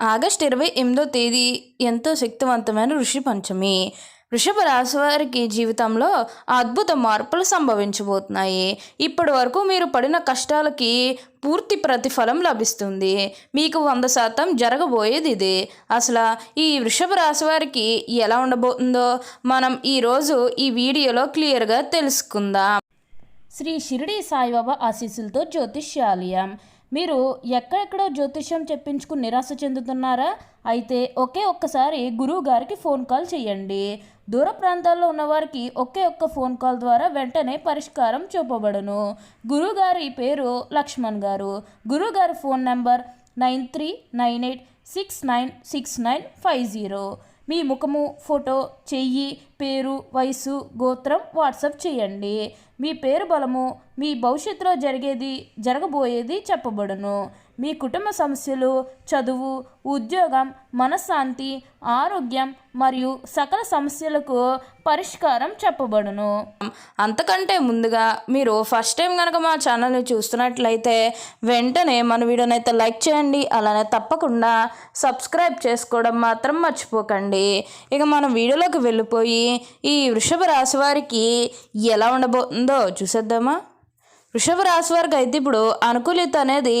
August ఇరవై ఎనిమిదో తేదీ ఎంతో శక్తివంతమైన ఋషి పంచమి. వృషభ రాశి వారికి జీవితంలో అద్భుత మార్పులు సంభవించబోతున్నాయి. ఇప్పటి వరకు మీరు పడిన కష్టాలకి పూర్తి ప్రతిఫలం లభిస్తుంది. మీకు వంద శాతం జరగబోయేది ఇదే. అసలు ఈ వృషభ రాశి వారికి ఎలా ఉండబోతుందో మనం ఈరోజు ఈ వీడియోలో క్లియర్గా తెలుసుకుందాం. శ్రీ షిరిడి సాయిబాబా ఆశీస్సులతో జ్యోతిష్యాలయం. మీరు ఎక్కడెక్కడో జ్యోతిష్యం చెప్పించుకుని నిరాశ చెందుతున్నారా? అయితే ఒకే ఒక్కసారి గురువు గారికి ఫోన్ కాల్ చేయండి. దూర ప్రాంతాల్లో ఉన్నవారికి ఒకే ఒక్క ఫోన్ కాల్ ద్వారా వెంటనే పరిష్కారం చూపబడును. గురువుగారి పేరు లక్ష్మణ్ గారు. గురువుగారి phone number nine three nine eight six nine six nine five zero. మీ ముఖము ఫోటో చెయ్యి పేరు వయసు గోత్రం వాట్సాప్ చేయండి. మీ పేరు బలము మీ భవిష్యత్తులో జరిగేది జరగబోయేది చెప్పబడును. మీ కుటుంబ సమస్యలు చదువు ఉద్యోగం మనశ్శాంతి ఆరోగ్యం మరియు సకల సమస్యలకు పరిష్కారం చెప్పబడును. అంతకంటే ముందుగా మీరు ఫస్ట్ టైం కనుక మా ఛానల్ని చూస్తున్నట్లయితే వెంటనే మన వీడియోని అయితే లైక్ చేయండి అలానే తప్పకుండా సబ్స్క్రైబ్ చేసుకోవడం మాత్రం మర్చిపోకండి. ఇక మనం వీడియోలోకి వెళ్ళిపోయి ఈ వృషభ రాశి వారికి ఎలా ఉండబోతుందో చూసేద్దామా? వృషభ రాశి వారికి అయితే ఇప్పుడు అనుకూలిత అనేది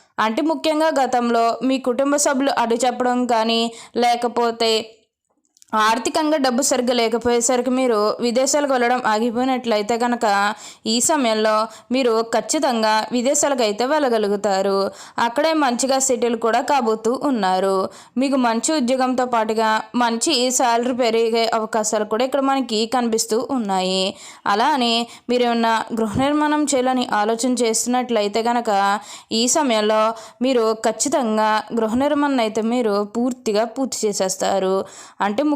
అంటే ముఖ్యంగా గతంలో మీ కుటుంబ సభ్యులు అడ్డు చెప్పడం కానీ లేకపోతే ఆర్థికంగా డబ్బు సరిగ్గా లేకపోయేసరికి మీరు విదేశాలకు వెళ్ళడం ఆగిపోయినట్లయితే కనుక ఈ సమయంలో మీరు ఖచ్చితంగా విదేశాలకు అయితే వెళ్ళగలుగుతారు. అక్కడే మంచిగా సెటిల్ కూడా కాబోతూ ఉన్నారు. మీకు మంచి ఉద్యోగంతో పాటుగా మంచి శాలరీ పెరిగే అవకాశాలు కూడా ఇక్కడ మనకి కనిపిస్తూ ఉన్నాయి. అలా అని మీరు ఏమన్నా గృహ నిర్మాణం చేయాలని ఆలోచన చేస్తున్నట్లయితే కనుక ఈ సమయంలో మీరు ఖచ్చితంగా గృహ నిర్మాణం అయితే మీరు పూర్తిగా పూర్తి చేసేస్తారు. అంటే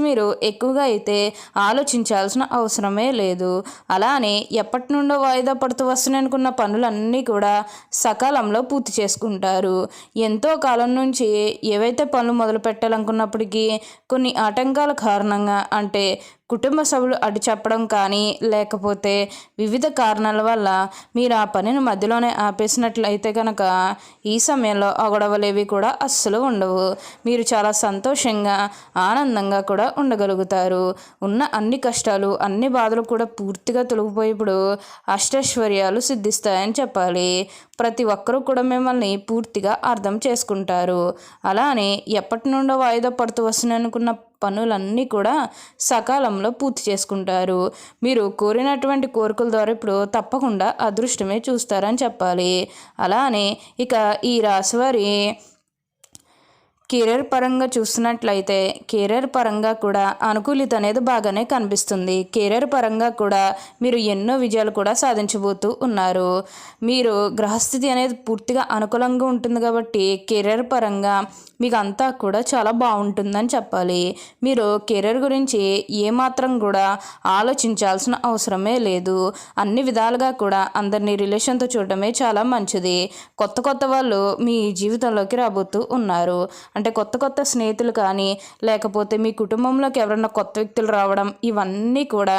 మీరు ఎక్కువగా అయితే ఆలోచించాల్సిన అవసరమే లేదు. అలానే ఎప్పటి నుండో వాయిదా పడుతూ వస్తున్నాయి అనుకున్న పనులన్నీ కూడా సకాలంలో పూర్తి చేసుకుంటారు. ఎంతో కాలం నుంచి ఏవైతే పనులు మొదలు పెట్టాలనుకున్నప్పటికీ కొన్ని ఆటంకాల కారణంగా అంటే కుటుంబ సభ్యులు అడ్డు చెప్పడం కానీ లేకపోతే వివిధ కారణాల వల్ల మీరు ఆ పనిని మధ్యలోనే ఆపేసినట్లయితే కనుక ఈ సమయంలో ఆ గొడవలేవి కూడా అస్సలు ఉండవు. మీరు చాలా సంతోషంగా ఆనందంగా కూడా ఉండగలుగుతారు. ఉన్న అన్ని కష్టాలు అన్ని బాధలు కూడా పూర్తిగా తొలగిపోయేప్పుడు అష్టైశ్వర్యాలు సిద్ధిస్తాయని చెప్పాలి. ప్రతి ఒక్కరూ కూడా మిమ్మల్ని పూర్తిగా అర్థం చేసుకుంటారు. అలానే ఎప్పటి నుండో వాయిదా పడుతూ వస్తున్నాయి అనుకున్న పనులన్నీ కూడా సకాలంలో పూర్తి చేసుకుంటారు. మీరు కోరినటువంటి కోరికల ద్వారా ఇప్పుడు తప్పకుండా అదృష్టమే చూస్తారని చెప్పాలి. అలానే ఇక ఈ రాశివారి కెరీర్ పరంగా చూసినట్లయితే కెరీర్ పరంగా కూడా అనుకూలిత అనేది బాగానే కనిపిస్తుంది. కెరీర్ పరంగా కూడా మీరు ఎన్నో విజయాలు కూడా సాధించబోతూ ఉన్నారు. మీరు గ్రహస్థితి అనేది పూర్తిగా అనుకూలంగా ఉంటుంది కాబట్టి కెరీర్ పరంగా మీకు అంతా కూడా చాలా బాగుంటుందని చెప్పాలి. మీరు కెరీర్ గురించి ఏమాత్రం కూడా ఆలోచించాల్సిన అవసరమే లేదు. అన్ని విధాలుగా కూడా అందరినీ రిలేషన్తో చూడడమే చాలా మంచిది. కొత్త కొత్త వాళ్ళు మీ జీవితంలోకి రాబోతూ ఉన్నారు. అంటే కొత్త కొత్త స్నేహితులు కానీ లేకపోతే మీ కుటుంబంలోకి ఎవరైనా కొత్త వ్యక్తులు రావడం ఇవన్నీ కూడా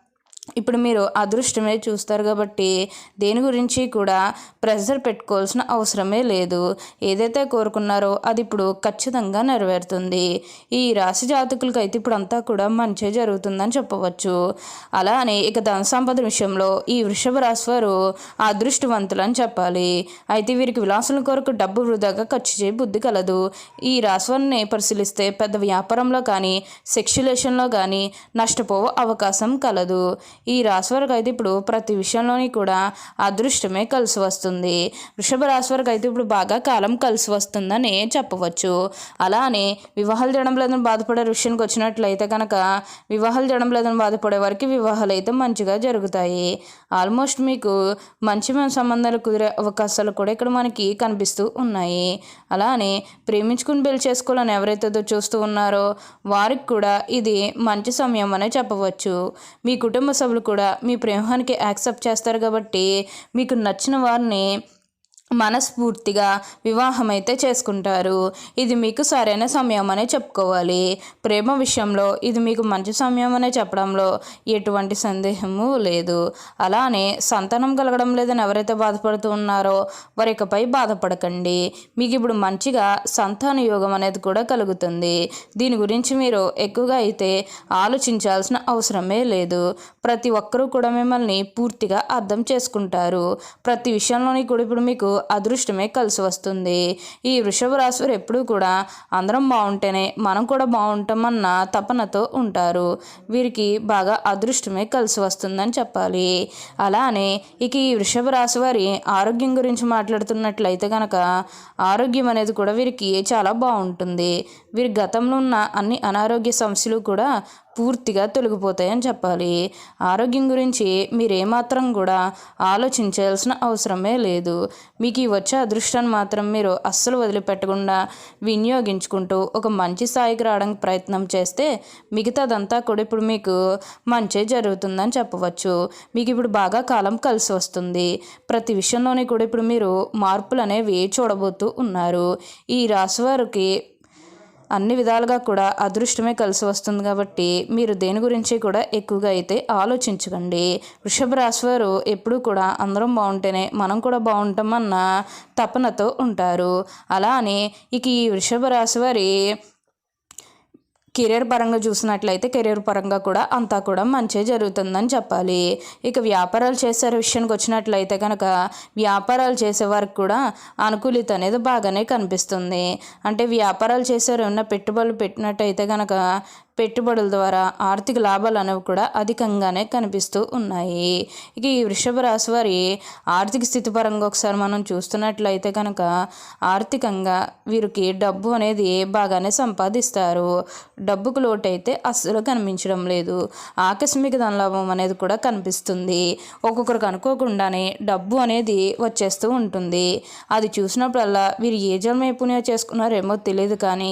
ఇప్పుడు మీరు అదృష్టమే చూస్తారు కాబట్టి దేని గురించి కూడా ప్రెషర్ పెట్టుకోవాల్సిన అవసరమే లేదు. ఏదైతే కోరుకున్నారో అది ఇప్పుడు ఖచ్చితంగా నెరవేరుతుంది. ఈ రాశి జాతకులకి అయితే ఇప్పుడు అంతా కూడా మంచి జరుగుతుందని చెప్పవచ్చు. అలా అని ఇక ధన సంపద విషయంలో ఈ వృషభ రాశి వారు అదృష్టవంతులు అని చెప్పాలి. అయితే వీరికి విలాసుల కొరకు డబ్బు వృధాగా ఖర్చు చేయ బుద్ధి కలదు. ఈ రాశి వారిని పరిశీలిస్తే పెద్ద వ్యాపారంలో కానీ సెక్యులేషన్లో కానీ నష్టపోవే అవకాశం కలదు. ఈ రాశి వారికి అయితే ఇప్పుడు ప్రతి విషయంలోని కూడా అదృష్టమే కలిసి వస్తుంది. వృషభ రాశి వారికి అయితే ఇప్పుడు బాగా కాలం కలిసి వస్తుందని చెప్పవచ్చు. అలానే వివాహాలు చేయడం లేదని బాధపడే విషయానికి వచ్చినట్లయితే కనుక వివాహాలు చేయడం లేదని బాధపడే వారికి వివాహాలు అయితే మంచిగా జరుగుతాయి. ఆల్మోస్ట్ మీకు మంచి సంబంధాలు కుదిరే అవకాశాలు కూడా ఇక్కడ మనకి కనిపిస్తూ ఉన్నాయి. అలానే ప్రేమించుకుని పెళ్ళి చేసుకోవాలని ఎవరైతే చూస్తూ ఉన్నారో వారికి కూడా ఇది మంచి సమయం అనే చెప్పవచ్చు. మీ కుటుంబ సభ్యులు కూడా మీ ప్రేమానికి యాక్సెప్ట్ చేస్తారు కాబట్టి మీకు నచ్చిన వారిని మనస్ఫూర్తిగా వివాహం అయితే చేసుకుంటారు. ఇది మీకు సరైన సమయం అనే చెప్పుకోవాలి. ప్రేమ విషయంలో ఇది మీకు మంచి సమయం అనే చెప్పడంలో ఎటువంటి సందేహము లేదు. అలానే సంతానం కలగడం లేదని ఎవరైతే బాధపడుతూ ఉన్నారో వారి ఇకపై బాధపడకండి. మీకు ఇప్పుడు మంచిగా సంతాన యోగం అనేది కూడా కలుగుతుంది. దీని గురించి మీరు ఎక్కువగా అయితే ఆలోచించాల్సిన అవసరమే లేదు. ప్రతి ఒక్కరూ కూడా మిమ్మల్ని పూర్తిగా అర్థం చేసుకుంటారు. ప్రతి విషయంలోని కూడా ఇప్పుడు మీకు అదృష్టమే కలిసి వస్తుంది. ఈ వృషభ రాశి ఎప్పుడూ కూడా అందరం బాగుంటేనే మనం కూడా బాగుంటామన్న తపనతో ఉంటారు. వీరికి బాగా అదృష్టమే కలిసి వస్తుందని చెప్పాలి. అలానే ఇక ఈ వృషభ రాశి వారి ఆరోగ్యం గురించి మాట్లాడుతున్నట్లయితే కనుక ఆరోగ్యం అనేది కూడా వీరికి చాలా బాగుంటుంది. వీరి గతంలో ఉన్న అన్ని అనారోగ్య సమస్యలు కూడా పూర్తిగా తొలగిపోతాయని చెప్పాలి. ఆరోగ్యం గురించి మీరు ఏమాత్రం కూడా ఆలోచించాల్సిన అవసరమే లేదు. మీకు ఈ వచ్చే అదృష్టాన్ని మాత్రం మీరు అస్సలు వదిలిపెట్టకుండా వినియోగించుకుంటూ ఒక మంచి స్థాయికి రావడానికి ప్రయత్నం చేస్తే మిగతాదంతా కూడా ఇప్పుడు మీకు మంచి జరుగుతుందని చెప్పవచ్చు. మీకు ఇప్పుడు బాగా కాలం కలిసి వస్తుంది. ప్రతి విషయంలోనే కూడా ఇప్పుడు మీరు మార్పులు అనేవి చూడబోతూ ఉన్నారు. ఈ రాశి వారికి అన్ని విధాలుగా కూడా అదృష్టమే కలిసి వస్తుంది కాబట్టి మీరు దేని గురించి కూడా ఎక్కువగా అయితే ఆలోచించకండి. వృషభ రాశి వారు ఎప్పుడూ కూడా అందరం బాగుంటేనే మనం కూడా బాగుంటామన్న తపనతో ఉంటారు. అలా అని ఇక ఈ వృషభ రాశి వారి కెరీర్ పరంగా చూసినట్లయితే కెరీర్ పరంగా కూడా అంతా కూడా మంచి జరుగుతుందని చెప్పాలి. ఇక వ్యాపారాలు చేసే విషయానికి వచ్చినట్లయితే కనుక వ్యాపారాలు చేసే వారికి కూడా అనుకూలిత అనేది బాగానే కనిపిస్తుంది. అంటే వ్యాపారాలు చేసేవారు ఏమైనా పెట్టుబడులు పెట్టినట్టయితే కనుక పెట్టుబడుల ద్వారా ఆర్థిక లాభాలు అనేవి కూడా అధికంగానే కనిపిస్తూ ఉన్నాయి. ఇక ఈ వృషభ రాశి వారి ఆర్థిక స్థితి పరంగా ఒకసారి మనం చూస్తున్నట్లయితే కనుక ఆర్థికంగా వీరికి డబ్బు అనేది బాగానే సంపాదిస్తారు. డబ్బుకు లోటు అయితే అస్సలు కనిపించడం లేదు. ఆకస్మిక ధనలాభం అనేది కూడా కనిపిస్తుంది. ఒక్కొక్కరికి అనుకోకుండానే డబ్బు అనేది వచ్చేస్తూ ఉంటుంది. అది చూసినప్పుడల్లా వీరు ఏ జన్మ పుణ్యం చేసుకున్నారేమో తెలియదు కానీ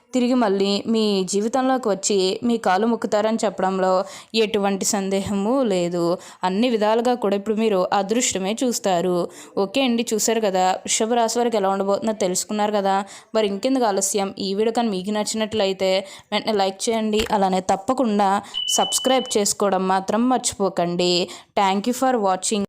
తిరిగి మళ్ళీ మీ జీవితంలోకి వచ్చి మీ కాలు ముక్కుతారని చెప్పడంలో ఎటువంటి సందేహము లేదు. అన్ని విధాలుగా కూడా ఇప్పుడు మీరు అదృష్టమే చూస్తారు. ఓకే అండి చూసారు కదా. వృషభ రాశి వారికి ఎలా ఉండబోతుందో తెలుసుకున్నారు కదా. మరి ఇంకెందుకు ఆలస్యం? ఈ వీడియో కానీ మీకు నచ్చినట్లయితే వెంటనే లైక్ చేయండి. అలానే తప్పకుండా సబ్స్క్రైబ్ చేసుకోవడం మాత్రం మర్చిపోకండి. Thank you for watching.